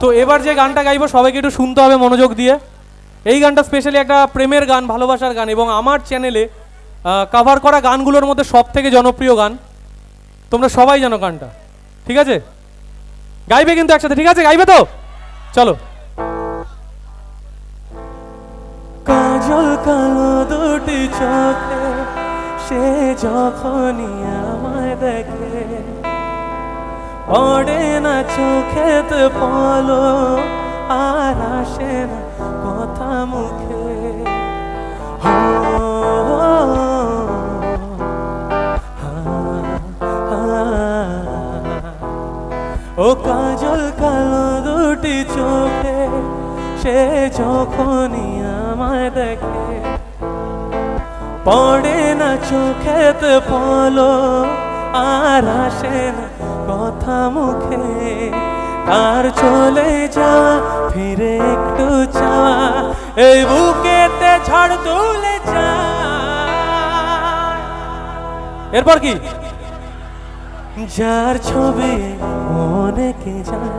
তো এবার যে গানটা গাইবো, সবাইকে একটু শুনতে হবে মনোযোগ দিয়ে। এই গানটা স্পেশালি একটা প্রেমের গান, ভালোবাসার গান এবং আমার চ্যানেলে কভার করা গানগুলোর মধ্যে সব থেকে জনপ্রিয় গান। তোমরা সবাই জানো গানটা, ঠিক আছে? গাইবে কিন্তু একসাথে, ঠিক আছে? গাইবে তো? চলো। কাজল কালো দুটি চোখে, সে যখনই আমায় দেখে পড়ে না চোখেতে পলো, আর আসে না কথা মুখে। ও কাজল কালো দুটি চোখে, সে যখনই আমায় দেখে পড়ে না চোখেতে পলো, আর আসে না কথা মুখে তার চলে যা, ফিরে একটু চা। এই বুকেতে ঝড় তুলে যা। এরপর কি? যার ছবি মনে কে যায়,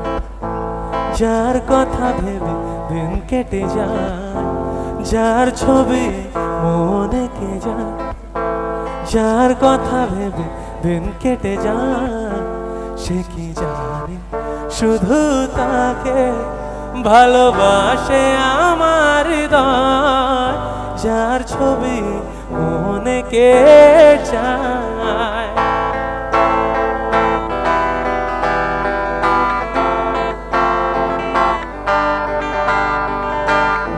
যার কথা ভেবে দিন কেটে যায়, যার ছবি মনে কে যায়, যার কথা ভেবে দিন কেটে যায়। সে কি জানে? শুধু তাকে ভালোবাসে আমার হৃদয়। যার ছবি মনে কে চায়?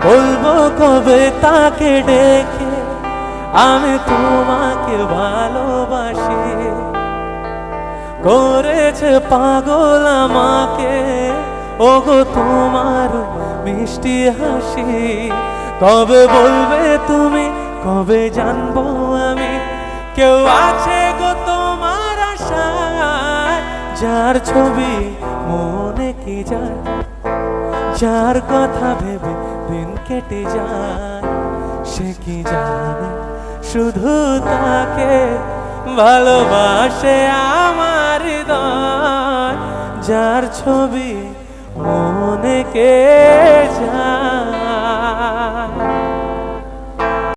বলব কবে তাকে ডেকে, আমি তোমাকে ভালোবাসি। করেছে পাগল আমাকে। ওগো তোমার মিষ্টি হাসি, কবে বলবে তুমি, কবে জানব আমি? কেউ আছে গো তোমার আশায়, যার ছবি মনে কি যায়? যার কথা ভেবে দিন কেটে যায়, সে কি জানে? শুধু তাকে ভালোবাসে আমার হৃদয় যার ছবি মনে কে